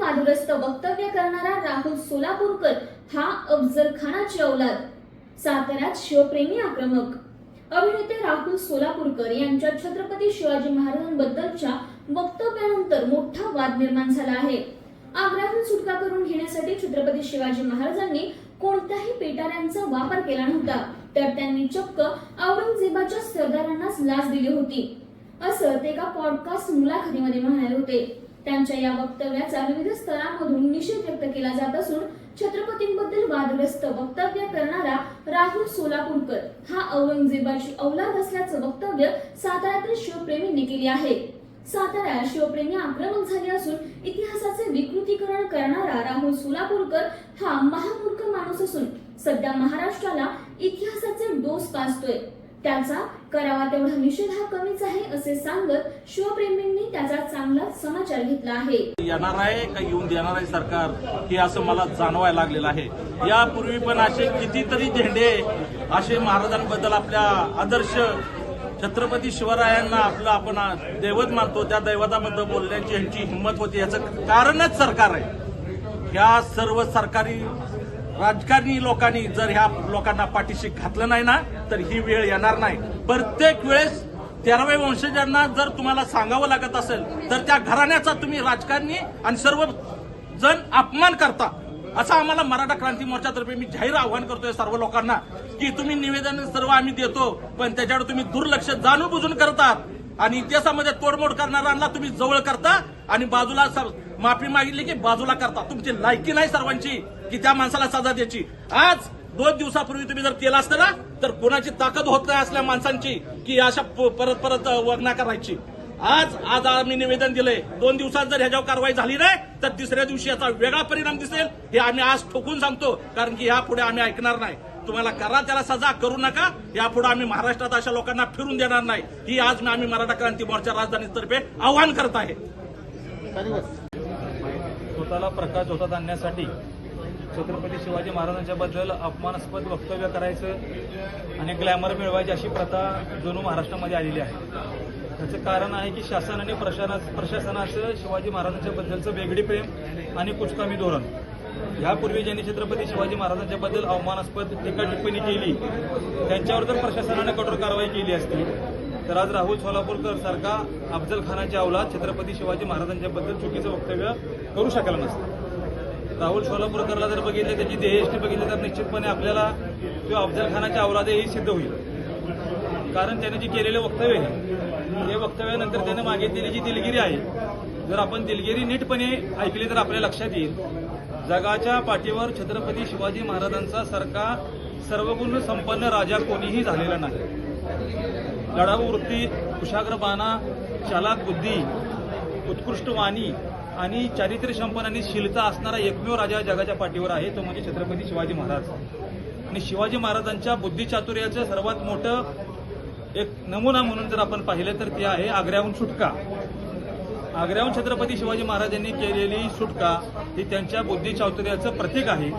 वादग्रस्त वक्तव्य करणारा राहुल सोलापूरकर हा अफजल खानाची औलाद. साताऱ्यात शिवप्रेमी आक्रमक. अभिनेते राहुल सोलापूरकर यांच्या छत्रपती शिवाजी महाराजांबद्दलच्या वक्तव्यानंतर मोठा वाद निर्माण झाला आहे. आग्र्याहून सुटका करून घेण्यासाठी छत्रपती शिवाजी महाराजांनी कोणत्याही पेटाऱ्यांचा वापर केला नव्हता तर त्यांनी चक्क औरंगजेबाच्या सरदारांनाच लाच दिली होती. असं ते एका पॉडकास्ट मुलाखतीमध्ये म्हणाले होते. त्यांच्या या वक्तव्याचा विविध स्तरांमधून निषेध व्यक्त केला जात असून छत्रपतींबद्दल वादग्रस्त वक्तव्य करणारा राहुल सोलापूरकर हा औरंगजेबाची औलाद असल्याचं वक्तव्य साताऱ्यातील शिवप्रेमींनी केले आहे. साताऱ्यात शिवप्रेमी आक्रमक झाले असून इतिहासाचे विकृतीकरण करणारा राहुल सोलापूरकर हा महामूर्ख माणूस असून सध्या महाराष्ट्राला इतिहासाचे डोस पाजतोय. त्याचा करावा तेवढा निषेध हा कमीच आहे असे सांगत शिवप्रेमींनी त्याचा चांगला समाचार घेतला आहे. येणार आहे का येऊन देणार आहे सरकार? हे असं मला जाणवायला लागलेलं आहे. यापूर्वी पण असे कितीतरी झेंडे असे महाराजांबद्दल आपल्या आदर्श छत्रपती शिवरायांना आपलं आपण दैवत मानतो त्या दैवताबद्दल बोलण्याची यांची हिंमत होती. याचं कारणच सरकार आहे. या सर्व सरकारी राजकारणी लोकांनी जर ह्या लोकांना पाठीशी घातलं नाही ना तर ही वेळ येणार नाही. प्रत्येक वेळेस तेराव्या वंशजांना जर तुम्हाला सांगावं लागत असेल तर त्या घराण्याचा तुम्ही राजकारणी आणि सर्व जण अपमान करता. असं आम्हाला मराठा क्रांती मोर्चातर्फे मी जाहीर आव्हान करतोय सर्व लोकांना की तुम्ही निवेदन सर्व आम्ही देतो पण त्याच्यावर तुम्ही दुर्लक्ष जाणून बुजून करतात. आणि इतिहासामध्ये तोडमोड करणाऱ्यांना तुम्ही जवळ करता आणि बाजूला माफी मागितली की बाजूला करता. तुमची लायकी नाही सर्वांची. की त्या माणसाला सजा द्यायची. आज दोन दिवसापूर्वी तुम्ही जर केला असतं ना तर कोणाची ताकद होत नाही असल्या माणसांची की अशा परत परत वगना करायची आज आज आम्ही निवेदन दिलंय दोन दिवसात जर ह्याच्यावर कारवाई झाली नाही तर तिसऱ्या दिवशी याचा वेगळा परिणाम दिसेल हे आम्ही आज ठोकून सांगतो कारण की यापुढे आम्ही ऐकणार नाही. तुम्हाला करा त्याला सजा करू नका यापुढे आम्ही महाराष्ट्रात अशा लोकांना फिरून देणार नाही. ही आज आम्ही मराठा क्रांती मोर्चा राजधानीतर्फे आव्हान करत आहे. स्वतःला प्रकाश होतात आणण्यासाठी छत्रपती शिवाजी महाराजांच्याबद्दल अपमानास्पद वक्तव्य करायचं आणि ग्लॅमर मिळवायची अशी प्रथा जणू महाराष्ट्रामध्ये आलेली आहे. त्याचं कारण आहे की शासन आणि प्रशासना प्रशासनाचं शिवाजी महाराजांच्याबद्दलचं वेगळी प्रेम आणि कुचकामी धोरण. यापूर्वी ज्यांनी छत्रपती शिवाजी महाराजांच्याबद्दल अवमानास्पद टीका टिप्पणी केली त्यांच्यावर जर प्रशासनाने कठोर कारवाई केली असती. तर आज राहुल सोलापूरकर सारखा अफजल खानाच्या अवलाद छत्रपती शिवाजी महाराजांच्याबद्दल चुकीचं वक्तव्य करू शकला नसतं. राहुल सोलापूरकरला जर बघितलं त्याची देहष्टी बघितली तर निश्चितपणे आपल्याला तो अफजल खानाच्या अवलाद सिद्ध होईल. कारण त्याने जे केलेले वक्तव्य आहे हे वक्तव्यानंतर त्याने मागितलेली जी दिलगिरी आहे जर आपण दिलगिरी नीटपणे ऐकली तर आपल्या लक्षात येईल. जगाच्या पाठीवर छत्रपती शिवाजी महाराजांचा सारखा सर्वगुण संपन्न राजा कोणीही झालेला नाही. लढाऊ वृत्ती कुशाग्र बाणा चालाक बुद्धी उत्कृष्ट वाणी आणि चारित्र्य संपन्न आणि शिलता असणारा एकमेव राजा जगाच्या पाठीवर आहे तो म्हणजे छत्रपती शिवाजी महाराज. आणि शिवाजी महाराजांच्या बुद्धिचातुर्याचं सर्वात मोठं एक नमुना म्हणून जर आपण पाहिलं तर ते आहे आग्र्याहून सुटका. आग्र्याहून छत्रपती शिवाजी महाराजांनी केलेली सुटका ही त्यांच्या बुद्धिचातुर्याचं प्रतीक आहे.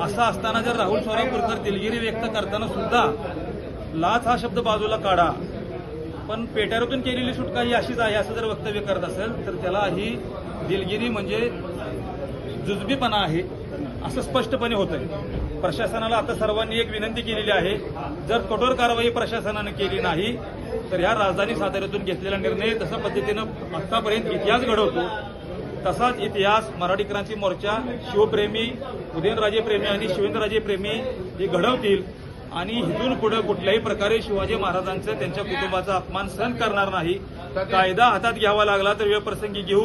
असं असताना जर राहुल सोलापूरकर दिलगिरी व्यक्त करताना सुद्धा लाच हा शब्द बाजूला काढा. पण पेट्यातून केलेली सुटका ही अशीच आहे असं जर वक्तव्य करत असेल तर त्याला ही दिलगिरी म्हणजे जुजबीपणा आहे असं स्पष्टपणे होत आहे प्रशासनाला आता सर्वांनी एक विनंती केलेली आहे जर कठोर कारवाई प्रशासनानं केली नाही तर ह्या राजधानी साताऱ्यातून घेतलेला निर्णय तशा पद्धतीनं आतापर्यंत इतिहास घडवतो तसाच इतिहास मराठी क्रांती मोर्चा शिवप्रेमी उदयनराजे प्रेमी आणि शिवेंद्रराजे प्रेमी हे घडवतील आणि इथून पुढे कुठल्याही प्रकारे शिवाजी महाराजांचं त्यांच्या कुटुंबाचा अपमान सहन करणार नाही. कायदा हातात घ्यावा लागला तर वेळ प्रसंगी घेऊ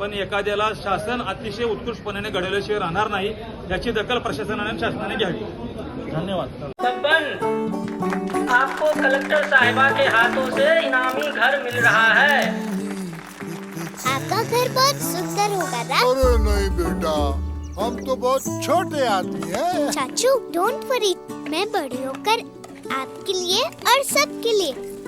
पण एखाद्याला शासन अतिशय उत्कृष्टपणे घडवल्याशिवाय राहणार नाही याची दखल प्रशासनाने आणि शासनाने घ्यावी. धन्यवाद. आपको कलेक्टर साहिबा के हाथों से इनामी घर मिल रहा है। आपका घर बहुत सुंदर होगा ना अरे नहीं बेटा हम तो बहुत छोटे आदमी हैं। चाचू डोंट वरी मैं बड़ी होकर आपके लिए और सबके लिए